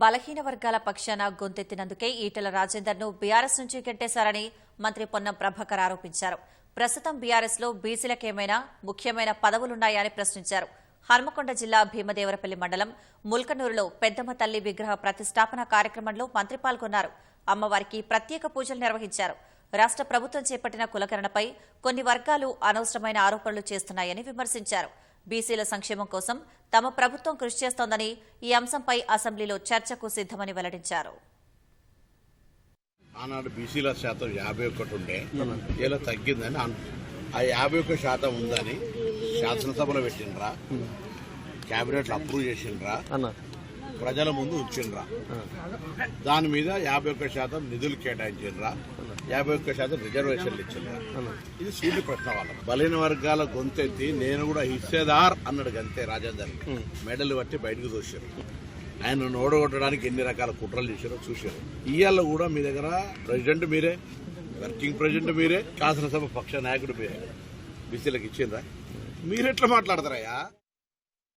బలహీన వర్గాల పక్షాన గొంతెత్తినందుకే ఈటెల రాజేందర్ను బీఆర్ఎస్ నుంచి గెంటేశారని మంత్రి పొన్నం ప్రభాకర్ ఆరోపించారు. ప్రస్తుతం బీఆర్ఎస్లో బీసీలకేమైనా ముఖ్యమైన పదవులున్నాయా అని ప్రశ్నించారు. హన్మకొండ జిల్లా భీమదేవరపల్లి మండలం ముల్కనూరులో పెద్దమ్మ తల్లి విగ్రహ ప్రతిష్టాపన కార్యక్రమంలో మంత్రి పాల్గొన్నారు. అమ్మవారికి ప్రత్యేక పూజలు నిర్వహించారు. రాష్ట్ర ప్రభుత్వం చేపట్టిన కులకరణపై కొన్ని వర్గాలు అనవసరమైన ఆరోపణలు చేస్తున్నాయని విమర్శించారు. బీసీల సంక్షేమం కోసం తమ ప్రభుత్వం కృషి చేస్తోందని ఈ అంశంపై అసెంబ్లీలో చర్చకు సిద్దమని వెల్లడించారు. ఆనాడు బీసీల శాతం యాభై ఒకటి ఉండే ఇలా తగ్గిందని అన్- ఆ యాభై ఒక్క శాతం ఉందని శాసనసభలో పెట్టిండ్రా క్యాబినెట్లో అప్రూవ్ చేసిండ్రా అన్న. ప్రజల ముందు ఉంచిండ్రా. దాని మీద యాభై ఒక్క శాతం నిధులు కేటాయించిండ్రా. యాభై ఒక్క శాతం రిజర్వేషన్లు ఇచ్చిండ్రా ఇది సూర్య ప్రశ్న వాళ్ళ బలైన వర్గాల గొంతెత్తి నేను కూడా హిస్సేదార్ అన్నాడు గంతే రాజేందర్ మెడలు పట్టి బయటకు తోశారు. ఆయన ఓడగొట్టడానికి ఎన్ని రకాల కుట్రలు చేశారో చూశారు. ఇవాళ కూడా మీ దగ్గర ప్రెసిడెంట్ మీరే వర్కింగ్ ప్రెసిడెంట్ మీరే శాసనసభ పక్ష నాయకుడు మీరే. బీసీలకు ఇచ్చిండ్రా? మీరెట్లా మాట్లాడతారయ్యా?